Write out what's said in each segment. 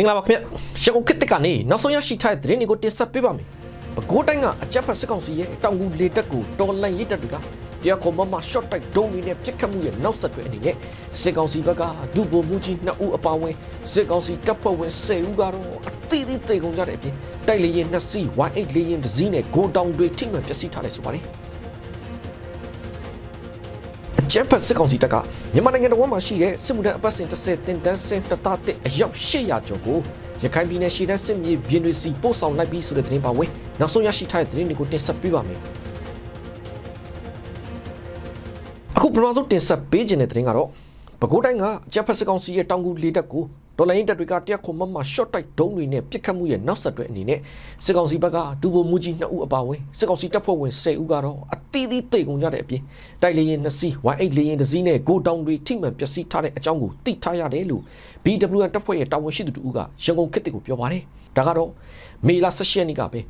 မင်္ဂလာပါခင်ဗျရှကုခစ်တက်ကနေနောက်ဆုံးရရှိထားတဲ့သတင်းတွေကိုတင်ဆက်ပေးပါမယ်ပဲခူးတိုင်းကအကြက်ဖက်စစ်ကောင်စီရဲ့တောင်ကူလေတက်ကိုတော်လန်ရစ်တက်တွေကတရားခေါ်မမ short တိုက်ဒုံးတွေနဲ့ပြစ်ခတ်မှုရဲ့နောက်ဆက်တွဲအနေနဲ့စစ်ကောင်စီဘက်ကဒုဗိုလ်မှူးကြီး2ဦးအပါအဝင်စစ်ကောင်စီတပ်ဖွဲ့ဝင်10ဦးကတော့အသီးသီးတေကုန်ကြတဲ့အပြင်တိုက်လေရင်2စီး Y8 လေရင်တစ်စီးနဲ့ဂိုတောင်တွေထိမှန်ပျက်စီးထားတယ်ဆိုပါတယ် ကျန်းဖတ်စစ်ကောင်စီတပ်ကမြန်မာနိုင်ငံတော်မှာရှိတဲ့စစ်မှုထမ်းအပတ်စဉ်30တင်တန်းစင်တသားတဲ့အယောက်800ကျော်ကိုရခိုင်ပြည်နယ်ရှေ့တန်းစစ်မြေပြင်တွေစီပို့ဆောင်လိုက်ပြီးဆိုတဲ့သတင်းပါဝင်နောက်ဆုံးရရှိထားတဲ့သတင်းတွေကိုတင်ဆက်ပေးပါမယ်အခုပထမဆုံးတင်ဆက်ပေးခြင်းတဲ့သတင်းကတော့ပဲခူးတိုင်းကအကြပ်ဖက်စစ်ကောင်စီရဲ့တောင်ကူလေတပ်ကို ဒေါ်လာရင်းတပ်တွေကတက်ခုံမမ short တိုက်ဒုံးတွေနဲ့ပစ်ခတ်မှုရဲ့နောက်ဆက်တွဲအနေနဲ့စစ်ကောင်စီဘက်ကဒူဘိုမူကြီး2ဦးအပါအဝင်စစ်ကောင်စီတပ်ဖွဲ့ဝင်10ဦးကတော့အသီးသီးတိတ်ကုန်ကြတဲ့အပြင်တိုက်လေရင်2စီး Y8 လေရင်တစ်စီးနဲ့ဂိုတောင်တွေထိမှန်ပျက်စီးထားတဲ့အကြောင်းကိုသိထားရတယ်လို့ BWN တပ်ဖွဲ့ရဲ့တာဝန်ရှိသူတို့ကရန်ကုန်ခေတ်တစ်ကိုပြောပါတယ်ဒါကတော့မေလ16ရက်နေ့ကပဲ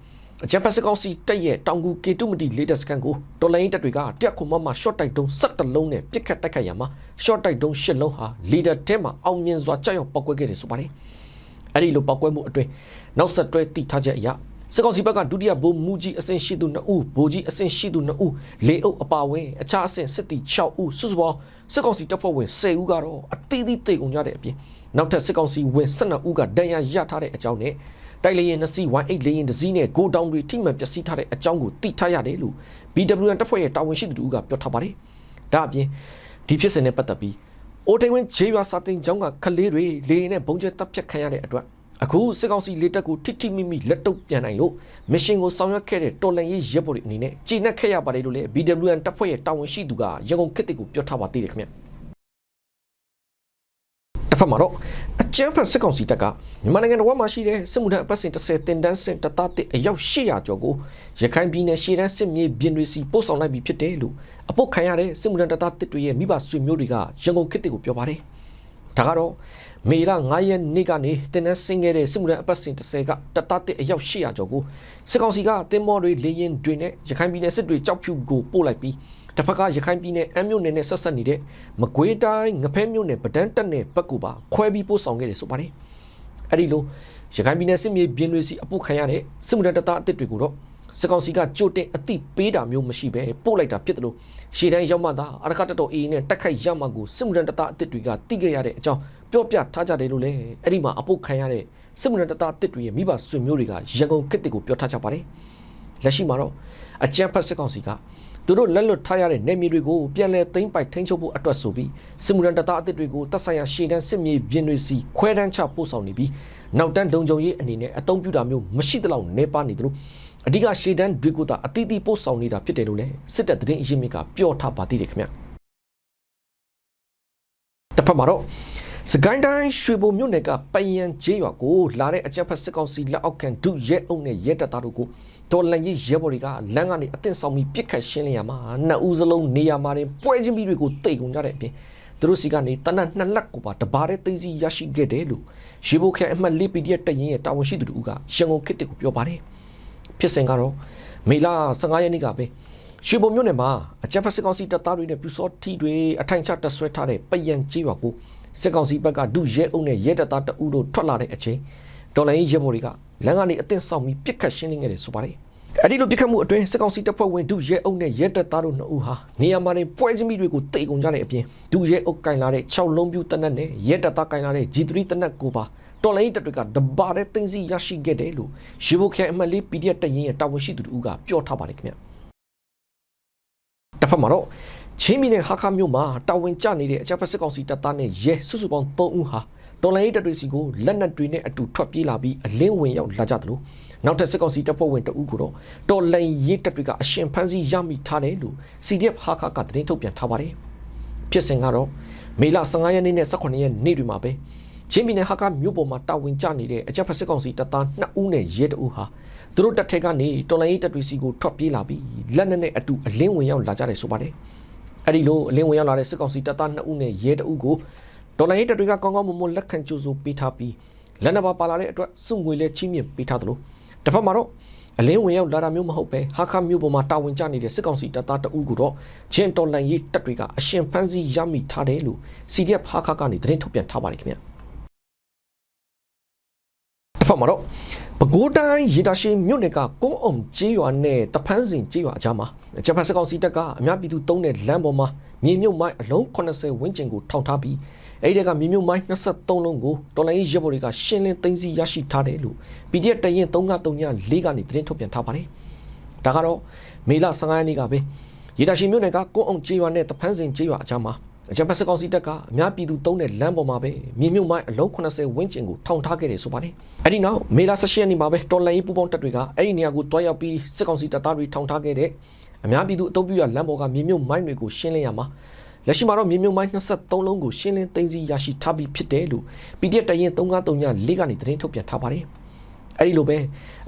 အကြံဖက်စကောင်စီတက်ရဲ့တောင်ကူကေတုမတီလေတက်စကန်ကိုတော်လိုင်းတက်တွေကတက်ခုမမ short တိုက်တုံး17လုံးနဲ့ပြစ်ခတ်တိုက်ခတ်ရမှာ short တိုက်တုံး10လုံးဟာ leader တဲမှာအောင်မြင်စွာကြောက်ရောက်ပောက်ကွဲခဲ့တယ်ဆိုပါတယ်အဲ့ဒီလိုပောက်ကွဲမှုအတွင်းနောက်ဆက်တွဲတိထားချက်အရစစ်ကောင်စီဘက်ကဒုတိယဗိုလ်မှူးကြီးအဆင့်ရှိသူ2ဦးဗိုလ်ကြီးအဆင့်ရှိသူ2ဦးလေအုပ်အပါဝင်အခြားအဆင့်စစ်တီ6ဦးစုစုပေါင်းစစ်ကောင်စီတပ်ဖွဲ့ဝင်10ဦးကတော့အသီးသီးတေကုန်ကြတဲ့အပြင်နောက်ထပ်စစ်ကောင်စီဝင်12ဦးကဒဏ်ရာရထားတဲ့အကြောင်းနဲ့ တိုက်လေရင်2စီး Y8 လေရင်တစ်စီးနဲ့ဂိုတောင်တွေထိမှန်ပျက်စီးထားတဲ့အကြောင်းကိုသိထားရတယ်လို့ BWN တပ်ဖွဲ့ရဲ့တာဝန်ရှိသူတို့ကပြောထားပါတယ်။ဒါအပြင်ဒီဖြစ်စဉ်နဲ့ပတ်သက်ပြီးအိုတိန်ဝင်းဂျေးရွာစာတင်ကျောင်းကကလေးတွေလေရင်နဲ့ဘုံကျဲတပ်ဖြတ်ခံရတဲ့အတွက်အခုစစ်ကောင်စီလေတပ်ကိုထိထိမိမိလက်တုပ်ပြန်နိုင်လို့မစ်ရှင်ကိုဆောင်ရွက်ခဲ့တဲ့တော်လန်ရေးရပ်ပေါ်တွေအနေနဲ့ကြည်နက်ခဲ့ရပါတယ်လို့လည်း BWN တပ်ဖွဲ့ရဲ့တာဝန်ရှိသူကရန်ကုန်ခေတ်ကိုပြောထားပါသေးတယ်ခင်ဗျ။ တစ်ဖက်မှာတော့အကျန်းဖက်စစ်ကောင်စီတပ်ကမြန်မာနိုင်ငံတော်မှာရှိတဲ့စစ်မှုထမ်းအပတ်စဉ်30တင်တန်းစင်တသားတစ်အယောက်800ကျော်ကိုရခိုင်ပြည်နယ်ရှေ့တန်းစစ်မြေပြင်တွေစီပို့ဆောင်လိုက်ပြီးဖြစ်တယ်လို့အပုတ်ခံရတဲ့စစ်မှုထမ်းတသားတစ်တွေရဲ့မိဘဆွေမျိုးတွေကရန်ကုန်ခေတ်ကိုပြောပါတယ်။ဒါကတော့မေလ9ရက်နေ့ကနေတင်တန်းဆင်းခဲ့တဲ့စစ်မှုထမ်းအပတ်စဉ်30ကတသားတစ်အယောက်800ကျော်ကိုစစ်ကောင်စီကတင်မော်တွေလေရင်တွေနဲ့ရခိုင်ပြည်နယ်စစ်တွေကြောက်ဖြူကိုပို့လိုက်ပြီး တစ်ဖက်ကရခိုင်ပြည်နယ်အမ်းမြို့နယ်နဲ့ဆက်ဆက်နေတဲ့မကွေးတိုင်းငဖဲမြို့နယ်ပဒန်းတက်နယ်ဘက်ကူပါခွဲပြီးပို့ဆောင်ခဲ့တယ်ဆိုပါတယ်။အဲ့ဒီလိုရခိုင်ပြည်နယ်စစ်မြေပြင်တွေစီအပုတ်ခံရတဲ့စစ်မှုထမ်းတပ်သားအစ်စ်တွေကိုတော့စစ်ကောင်စီကကြိုတင်အသိပေးတာမျိုးမရှိပဲပို့လိုက်တာဖြစ်တယ်လို့ရှေ့တိုင်းရောက်မှသာအရကတတော်အေးနဲ့တက်ခိုက်ရမှကိုစစ်မှုထမ်းတပ်သားအစ်စ်တွေကသိခဲ့ရတဲ့အကြောင်းပြောပြထားကြတယ်လို့လည်းအဲ့ဒီမှာအပုတ်ခံရတဲ့စစ်မှုထမ်းတပ်သားအစ်စ်တွေရဲ့မိဘဆွေမျိုးတွေကရန်ကုန်ခေတ်တွေကိုပြောထားကြပါတယ်။လက်ရှိမှာတော့အကြမ်းဖက်စစ်ကောင်စီက သူတို့လက်လွတ်ထားရတဲ့နေမြေတွေကိုပြန်လည်သိမ်းပိုက်ထိန်းချုပ်ဖို့အတွက်ဆိုပြီးစစ်မှုထမ်းတပ်သားအသစ်တွေကိုတပ်ဆိုင်ရာရှေ့တန်းစစ်မြေပြင်တွေစီခွဲတန်းချပို့ဆောင်နေပြီးနောက်တန်းလုံခြုံရေးအနေနဲ့အသုံးပြုတာမျိုးမရှိသလောက်နေပါနေတယ်လို့အဓိကရှေ့တန်းတွေကိုသာအတိအသီးပို့ဆောင်နေတာဖြစ်တယ်လို့လည်းစစ်တပ်သတင်းအရင်းမြစ်ကပြောထားပါသေးတယ်ခင်ဗျတစ်ဖက်မှာတော့ စကိုင်းတိုင်းရွှေဘုံမြို့နယ်ကပယံကျေးရွာကိုလာတဲ့အကြက်ဖက်စစ်ကောင်စီလက်အောက်ခံဒုရဲအုပ်နဲ့ရဲတပ်သားတို့ကိုဒေါ်လန်ကြီးရဲဘော်တွေကလမ်းကနေအသင့်ဆောင်ပြီးပြစ်ခတ်ရှင်းလင်းရမှာနှစ်ဦးစလုံးနေရာမှာတင်ပွဲချင်းပြီးတွေကိုတိတ်ကုန်ကြတဲ့အပြင်သူတို့စီကနေတနက်နှစ်လက်ကိုပါတပါးတဲ့သိသိရရှိခဲ့တယ်လို့ရေဘိုခဲအမှတ်၄ PDF တရင်ရဲ့တာဝန်ရှိသူတို့ကရန်ကုန်ခေတ်ကိုပြောပါတယ်ဖြစ်စဉ်ကတော့မေလ15ရက်နေ့ကပဲရွှေဘုံမြို့နယ်မှာအကြက်ဖက်စစ်ကောင်စီတပ်သားတွေနဲ့ပြူစောထီတွေအထိုင်ချတပ်ဆွဲထားတဲ့ပယံကြီးရွာကို စစ်ကောင်စီဘက်ကဒုရဲအုပ်နဲ့ရဲတပ်သားတအူးတို့ထွက်လာတဲ့အချိန်ဒေါ်လာရေးရဲဘော်တွေကလမ်းကနေအသင့်ဆောင်ပြီးပြစ်ခတ်ရှင်းလင်းခဲ့တယ်ဆိုပါတယ်။အဲ့ဒီလိုပြစ်ခတ်မှုအတွင်းစစ်ကောင်စီတပ်ဖွဲ့ဝင်ဒုရဲအုပ်နဲ့ရဲတပ်သားတို့နှစ်ဦးဟာနေရာမှာနေပွဲချင်းမိတွေကိုတိတ်ကုန်ကြတဲ့အပြင်ဒုရဲအုပ်ကင်လာတဲ့6လုံးပြူတနက်နဲ့ရဲတပ်သားကင်လာတဲ့ G3 တနက်ကိုပါတော်လိုင်းတပ်တွေကတပါးတဲ့တင်စီရရှိခဲ့တယ်လို့ရေဘုတ်ခဲအမှတ်လေး PDF တရင်ရဲ့တာဝန်ရှိသူတို့ကပြောထားပါတယ်ခင်ဗျ။တစ်ဖက်မှာတော့ ချင်းပြည်နယ်ဟာခါမြို့မှာတာဝန်ကျနေတဲ့အကြမ်းဖက်စစ်ကောင်စီတပ်သားနဲ့ရဲစုစုပေါင်း3ဦးဟာတော်လိုင်းတပ်တွေစီကိုလက်နက်တွေနဲ့အတူထွက်ပြေးလာပြီးအလင်းဝင်ရောက်လာကြသလိုနောက်ထပ်စစ်ကောင်စီတပ်ဖွဲ့ဝင်တအုပ်ကိုတော့တော်လိုင်းရဲတပ်တွေကအရှင်ဖမ်းဆီးရမိထားတယ်လို့ CDF ဟာခါကသတင်းထုတ်ပြန်ထားပါတယ်ဖြစ်စဉ်ကတော့မေလ15ရက်နေ့နဲ့18ရက်နေ့တွေမှာပဲချင်းပြည်နယ်ဟာကမြို့ပေါ်မှာတာဝန်ကျနေတဲ့အကြမ်းဖက်စစ်ကောင်စီတပ်သား2ဦးနဲ့ရဲတအုပ်ဟာသူတို့တပ်ထက်ကနေတော်လိုင်းရဲတပ်တွေစီကိုထွက်ပြေးလာပြီးလက်နက်နဲ့အတူအလင်းဝင်ရောက်လာကြတယ်ဆိုပါတယ် အဲ့ဒီလိုအလင်းဝင်ရောက်လာတဲ့စစ်ကောင်စီတပ်သား2ဦးနဲ့ရဲတအုပ်ကိုဒေါ်လာရေးတပ်တွေကကောင်းကောင်းမွန်မွန်လက်ခံကြိုးဆိုပေးထားပြီးလက်နက်ပါပါလာတဲ့အတွက်စုငွေလဲချင်းမြင့်ပေးထားသလိုတစ်ဖက်မှာတော့အလင်းဝင်ရောက်လာတာမျိုးမဟုတ်ပဲဟာခါမျိုးပေါ်မှာတာဝန်ကျနေတဲ့စစ်ကောင်စီတပ်သားတအုပ်ကိုတော့ချင်းတော်လန်ရေးတပ်တွေကအရှင်ဖမ်းဆီးရမိထားတယ်လို့ CDF ဟာခါကနေသတင်းထုတ်ပြန်ထားပါတယ်ခင်ဗျာ ဖက်မှာတော့ပဲခူးတိုင်းရေတာရှိမြို့နယ်ကကုန်းအောင်ကျေးရွာနဲ့တဖန်းစင်ကျေးရွာအကြားမှာဂျပန်စစ်ကောင်စီတပ်ကအများပြည်သူတုံးတဲ့လမ်းပေါ်မှာမြေမြုပ်မိုင်းအလုံး80ဝန်းကျင်ကိုထောင်ထားပြီးအဲ့ဒီကမြေမြုပ်မိုင်း23လုံးကိုတော်လိုင်းရဲဘော်တွေကရှင်းလင်းသိမ်းဆည်းရရှိထားတယ်လို့ PDF တရင်393ကနေသတင်းထုတ်ပြန်ထားပါတယ်။ဒါကတော့မေလ15ရက်နေ့ကပဲရေတာရှိမြို့နယ်ကကုန်းအောင်ကျေးရွာနဲ့တဖန်းစင်ကျေးရွာအကြားမှာ ဂျပန်စစ်ကောင်စီတပ်ကအများပြည်သူတုံးတဲ့လမ်းပေါ်မှာပဲမြေမြုပ်မိုင်းအလုံး80ဝန်းကျင်ကိုထောင်ထားခဲ့တယ်ဆိုပါတယ်။အဲ့ဒီနောက်မေလ16ရက်နေ့မှာပဲတော်လိုင်းပူပေါင်းတပ်တွေကအဲ့ဒီနေရာကိုတွားရောက်ပြီးစစ်ကောင်စီတပ်သားတွေထောင်ထားခဲ့တဲ့အများပြည်သူအုပ်ပြုရလမ်းပေါ်ကမြေမြုပ်မိုင်းတွေကိုရှင်းလင်းရမှာလက်ရှိမှာတော့မြေမြုပ်မိုင်း23လုံးကိုရှင်းလင်းသိမ်းဆည်းရရှိထားပြီးဖြစ်တယ်လို့ PDF တရင်393ည၄ကနေသတင်းထုတ်ပြန်ထားပါတယ်။အဲ့ဒီလိုပဲ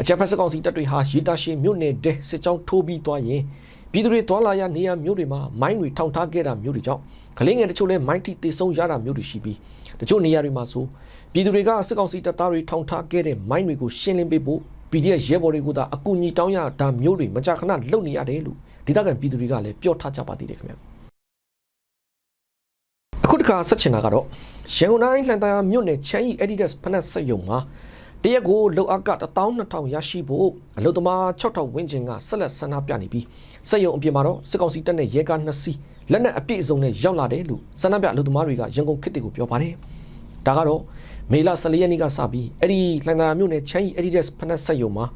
အကြမ်းဖက်စစ်ကောင်စီတပ်တွေဟာရေတာရှည်မြို့နယ်တဲ့စစ်ကြောင်းထိုးပြီးသွားရင် ပြည်သူတွေတွာလာရနေရမြို့တွေမှာမိုင်းတွေထောင်ထားခဲ့တာမြို့တွေကြောင့်ကလေးငယ်တချို့လည်းမိုင်းထိတေဆုံးရတာမြို့တွေရှိပြီးတချို့နေရာတွေမှာဆိုပြည်သူတွေကစစ်ကောင်စီတပ်သားတွေထောင်ထားခဲ့တဲ့မိုင်းတွေကိုရှင်းလင်းပေးဖို့ PDF ရဲဘော်တွေကသာအကူအညီတောင်းရတာမျိုးတွေမကြာခဏလုပ်နေရတယ်လို့ဒေသခံပြည်သူတွေကလည်းပြောထားကြပါသေးတယ်ခင်ဗျာအခုတခါဆက်ချင်တာကတော့ရန်ကုန်တိုင်းလှန်သာယာမြို့နယ်ချမ်းရီ Adidas ဖနက်ဆက်ယုံမှာ တရက်ကိုလောက်အပ်က12000ရရှိဖို့အလုသမား6000ဝန်းကျင်ကဆက်လက်ဆန္ဒပြနေပြီးစက်ယုံအပြင်မှာတော့စစ်ကောင်စီတပ်နဲ့ရဲကား2စီးလက်နက်အပြည့်အစုံနဲ့ရောက်လာတယ်လို့ဆန္ဒပြအလုသမားတွေကရန်ကုန်ခေတ်တွေကိုပြောပါတယ်။ဒါကတော့မေလ14ရက်နေ့ကစပြီးအဲ့ဒီလှန်သာယာမြို့နယ်ချမ်းရီ Adidas ဖနက်ဆက်ယုံမှာ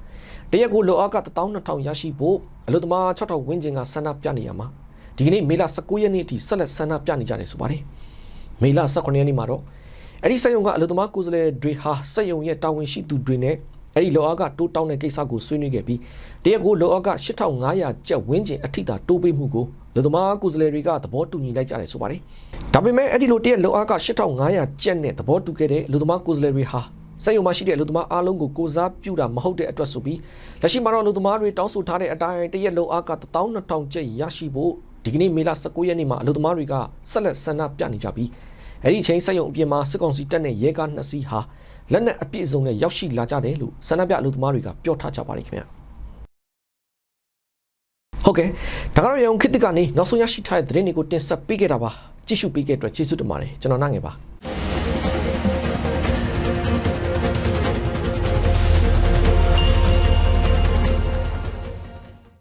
တရက်ကိုလောက်အပ်က12000ရရှိဖို့အလုသမား6000ဝန်းကျင်ကဆန္ဒပြနေရမှာဒီကနေ့မေလ19ရက်နေ့အထိဆက်လက်ဆန္ဒပြနေကြတယ်ဆိုပါတယ်။မေလ18ရက်နေ့မှာတော့ အဲ့ဒီစက်ယုံကအလုသမားကိုယ်စားလှယ်တွေဟာစက်ယုံရဲ့တာဝန်ရှိသူတွေနဲ့အဲ့ဒီလောအားကတိုးတောင်းတဲ့ကိစ္စကိုဆွေးနွေးခဲ့ပြီးတရက်ကိုလောအားက8500ကျပ်ဝန်းကျင်အထိတာတိုးပေးမှုကိုလူသမားကိုယ်စားလှယ်တွေကသဘောတူညီလိုက်ကြတယ်ဆိုပါတယ်။ဒါပေမဲ့အဲ့ဒီလိုတရက်လောအားက8500ကျပ်နဲ့သဘောတူခဲ့တဲ့လူသမားကိုယ်စားလှယ်တွေဟာစက်ယုံမှာရှိတဲ့လူသမားအားလုံးကိုကိုစားပြုတာမဟုတ်တဲ့အတွက်ဆိုပြီးလက်ရှိမှာတော့လူသမားတွေတောင်းဆိုထားတဲ့အတိုင်းတရက်လောအားက12000ကျပ်ရရှိဖို့ဒီကနေ့မေလ19ရက်နေ့မှာအလုပ်သမားတွေကဆက်လက်ဆန္ဒပြနေကြပြီး အဲ့ဒီချိန်စက်ရုံအပြင်မှာစစ်ကောင်စီတပ်နဲ့ရဲကားနှစ်စီးဟာလက်နက်အပြည့်အစုံနဲ့ရောက်ရှိလာကြတယ်လို့ဆန္ဒပြအလုပ်သမားတွေကပြောထားကြပါတယ်ခင်ဗျာဟုတ်ကဲ့ဒါကတော့ရုံခစ်တစ်ကနေနောက်ဆုံးရရှိထားတဲ့သတင်းတွေကိုတင်ဆက်ပေးခဲ့တာပါကြည့်ရှုပေးခဲ့တဲ့အတွက်ကျေးဇူးတင်ပါတယ်ကျွန်တော်နိုင်ငယ်ပါ